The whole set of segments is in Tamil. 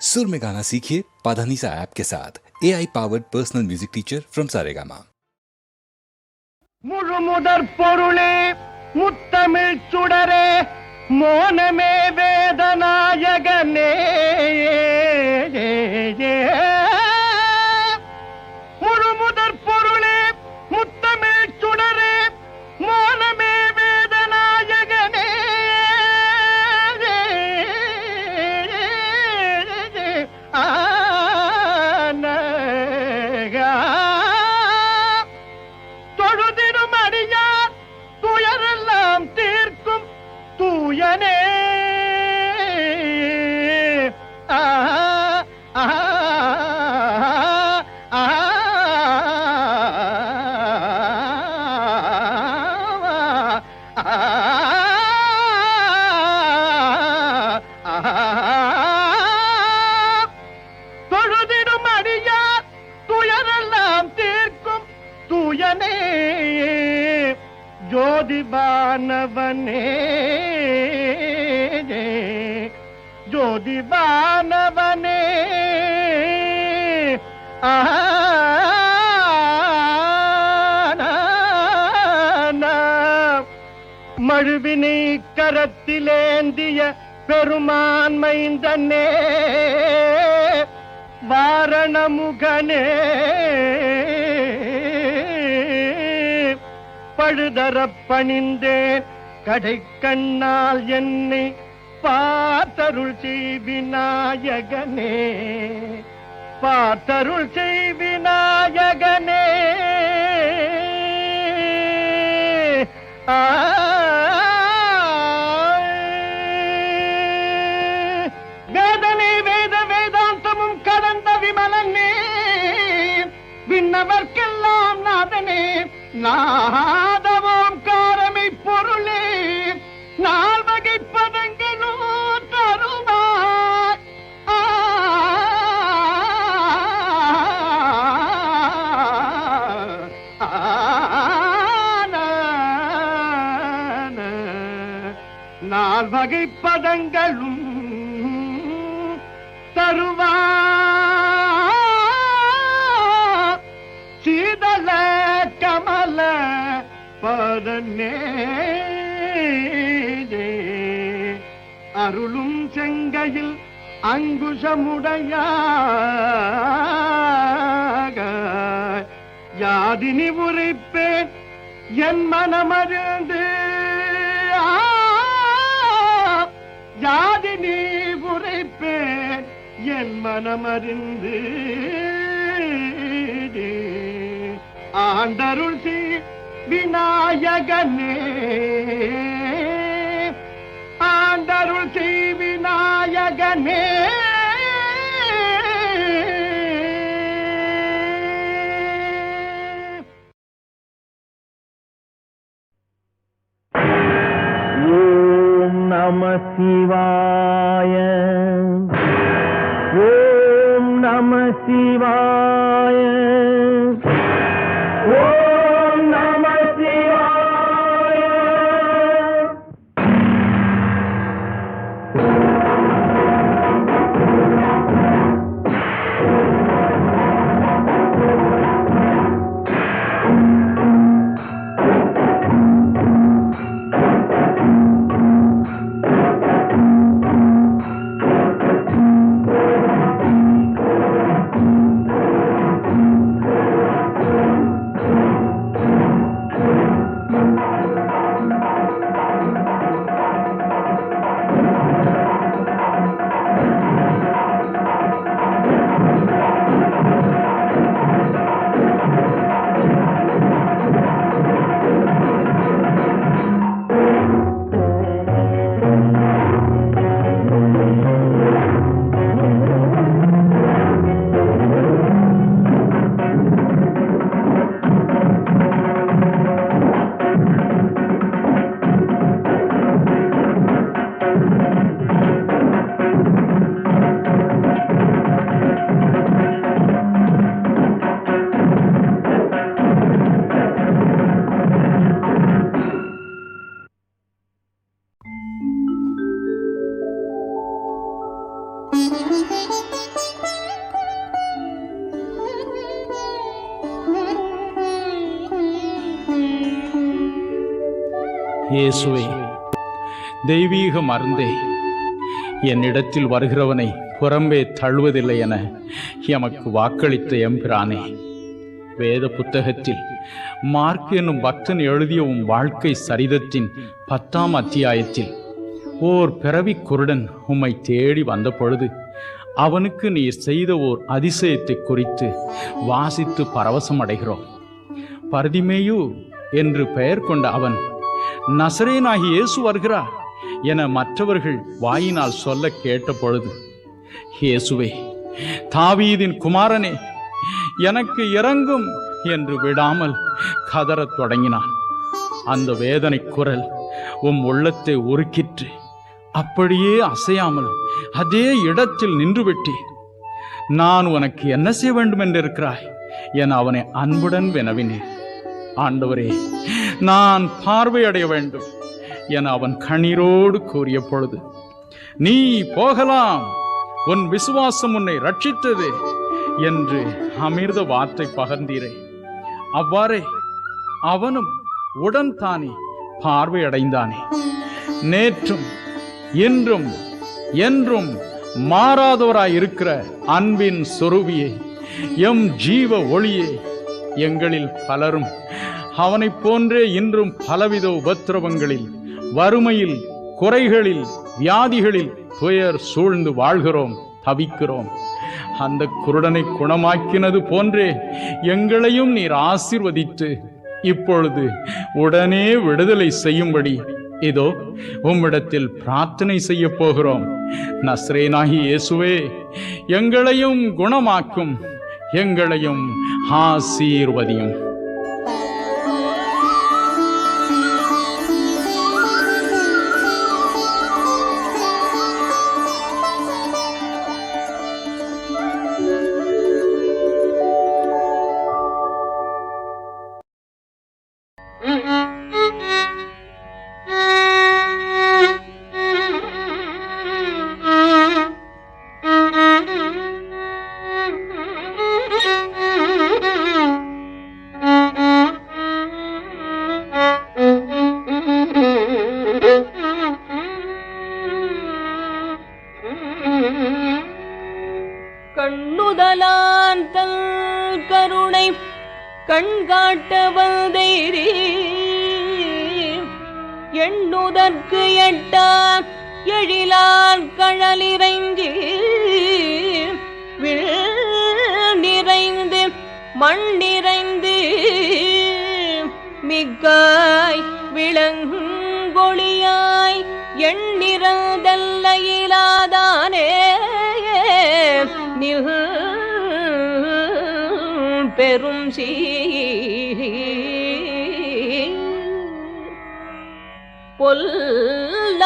सुर में गाना सीखिए पाधानीसा ऐप के साथ A I powered personal music teacher from Saregama முழுமுதற் பொருளே முத்தமிழ் சுடரே மோனமே வேதநாயகனே ஜோதிபானவனே ஜோதிபானவனே மழுவினை கரத்திலேந்திய பெருமான் பெருமான்மைந்தனே வாரணமுகனே பழுதரப் பணிந்தேன் கடை கண்ணால் என்னை பார்த்தருள் செய்விநாயகனே பார்த்தருள் செய்விநாயகனே ஆ வேதனை வேத வேதாந்தமும் கடந்த விமலனே. விண்ணவர்க்கெல்லாம் நாதனே நான் நால் வகை தருவா. சீதல கமல பதனே அருளும் செங்கையில் அங்குஷமுடைய யாதினி உரைப்பேன் என் மனமறிந்து என் மனமறிந்து ஆண்டருள் சீ விநாயகனே. ஆண்டருள் சீ விநாயகனே. நம சிவாய நம சிவாய. ஓ இயேசுவே தெய்வீக மருந்தே என்னிடத்தில் வருகிறவனை புறம்பே தழுவதில்லை என எமக்கு வாக்களித்த எம்பிரானே. வேத புத்தகத்தில் மார்க் என்னும் பக்தன் எழுதிய உன் வாழ்க்கை சரிதத்தின் பத்தாம் அத்தியாயத்தில் ஓர் பிறவி குருடன் உம்மை தேடி வந்த பொழுது அவனுக்கு நீ செய்த ஓர் அதிசயத்தை குறித்து வாசித்து பரவசம் அடைகிறோம் பரதிமேயு என்று பெயர் கொண்ட அவன் நசரேனாகி இயேசு வருகிறார் என மற்றவர்கள் வாயினால் சொல்ல கேட்ட பொழுது இயேசுவே தாவீதின் குமாரனே எனக்கு இறங்கும் என்று விடாமல் கதறத் தொடங்கினான். அந்த வேதனை குரல் உம் உள்ளத்தை உருக்கிற்று. அப்படியே அசையாமல் அதே இடத்தில் நின்றுவிட்டேன். நான் உனக்கு என்ன செய்ய வேண்டும் என்றிருக்கிறாய் என அவனை அன்புடன் வினவினேன். ஆண்டவரே நான் பார்வையடைய வேண்டும் என அவன் கண்ணீரோடு கூறிய பொழுது நீ போகலாம். உன் விசுவாசம் உன்னை ரட்சித்தது என்று அமிர்த வார்த்தை பகர்ந்தீரே. அவ்வாறே அவனும் உடன் தானே பார்வையடைந்தானே. நேற்றும் இன்றும் என்றும் மாறாதவராய் இருக்கிற அன்பின் சொருவியை எம் ஜீவ ஒளியை எங்களில் பலரும் அவனைப் போன்றே இன்றும் பலவித உபத்திரவங்களில் வறுமையில் குறைகளில் வியாதிகளில் துயர் சூழ்ந்து வாழ்கிறோம் தவிக்கிறோம். அந்த குருடனை குணமாக்கினது போன்றே எங்களையும் நீர் ஆசிர்வதித்து இப்பொழுது உடனே விடுதலை செய்யும்படி இதோ உம்மிடத்தில் பிரார்த்தனை செய்ய போகிறோம். நஸ்ரேனாகி இயேசுவே எங்களையும் குணமாக்கும் எங்களையும் ஆசீர்வதியும். கண்காட்ட வந்தேரி எண்ணுதற்கு எட்டா எழிலான் கழலிறங்கி. வில் நிறைந்து மண்ணில்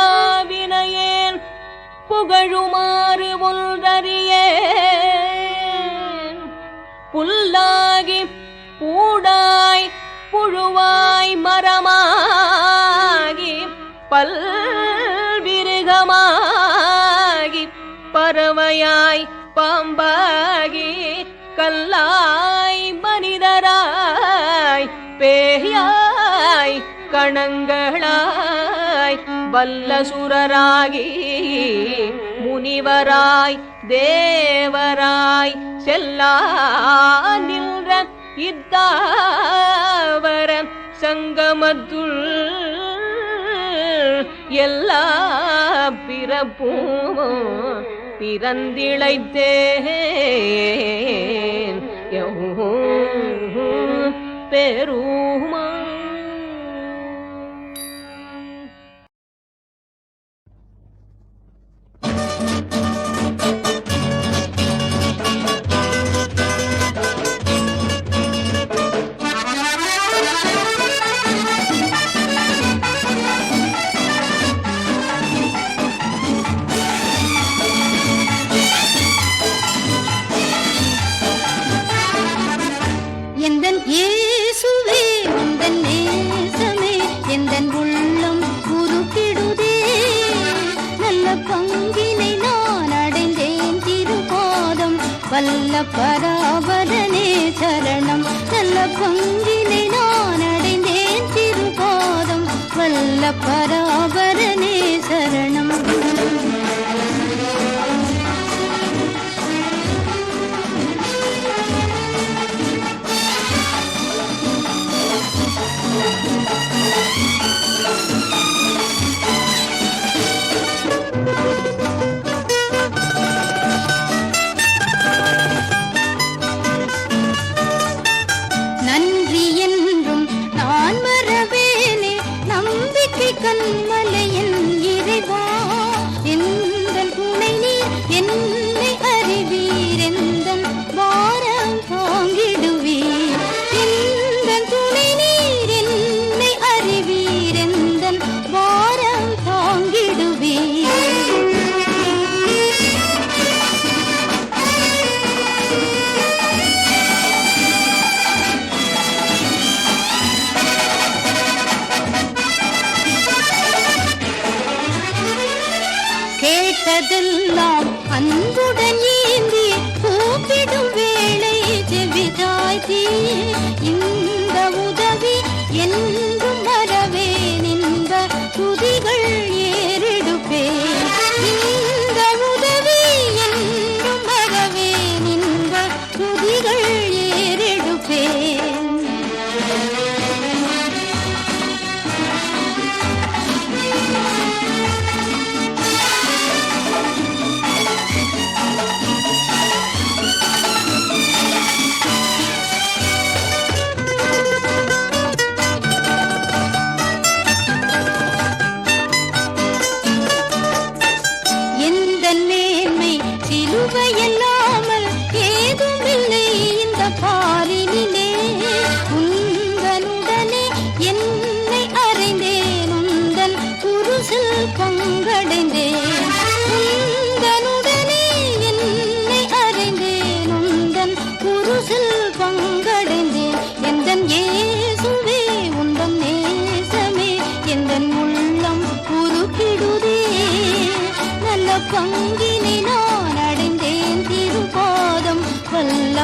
பொல்லாவினையேன் புகழுமாறு ஒன்றறிய புல்லாகி பூடாய் புழுவாய் மரமாகி பல்விருகமாகி பறவையாய் பாம்பாகி கல்லாய் மனிதராய் பேயாய் கணங்களாய் வல்ல சுரராகி முனிவராய் தேவராய் செல்லா நின்ற இத்தாவர சங்கமத்துள் எல்லா பிறப்பும் பிறந்திழைத்தேன். பெருமா நல்ல பங்கினை நான் அடைந்தேன். திருபாதம் வல்ல பராபரனே சரணம்.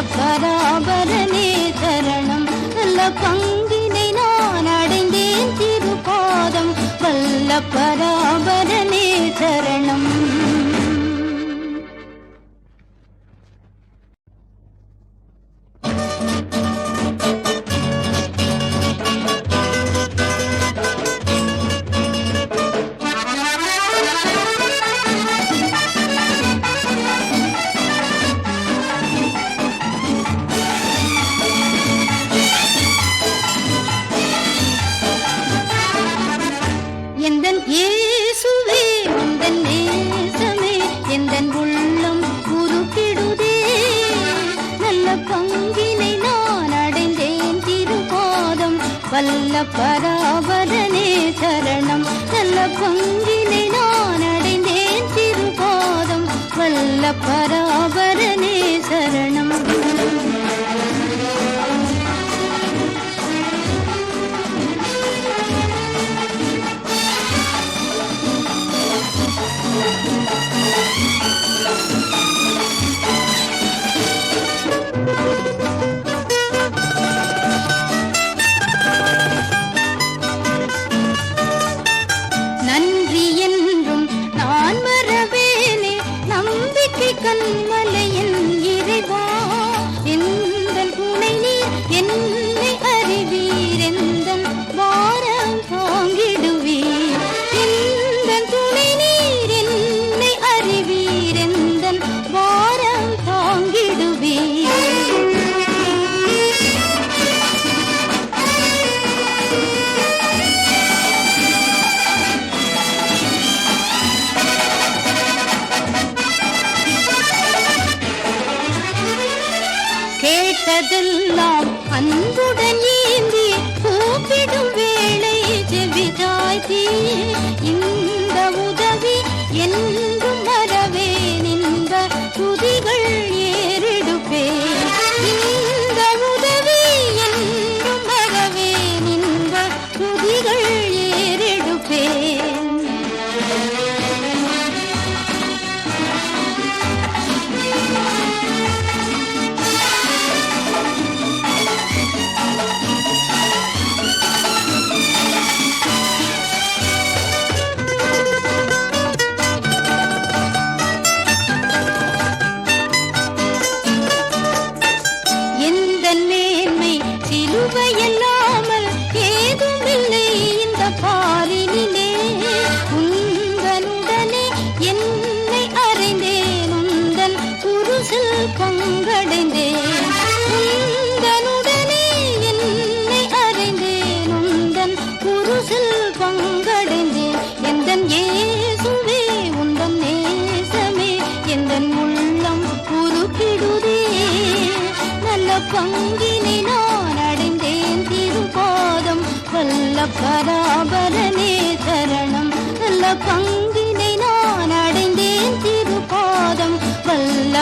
பராபரனே தரணம் நல்ல பங்கினை நான் அடைந்தேன் திருபாதம் வல்ல பராபரனே தரணம் நல்ல பராபரனே சரணம். நல்ல பங்கினை நான் அடைந்தேன். திருபாதம். வல்ல பராபரனே சரணம். குருசில் பங்கடைந்தேன் எந்தன் இயேசுவே உந்தன் நேசமே எந்தன் உள்ளம் உருக்கிடுதே நல்ல பங்கினை நான் அடைந்தேன் திருப்பாதம் வல்ல பராபரனே சரணம். நல்ல பங்கினை நான் அடைந்தேன் திருப்பாதம் வல்ல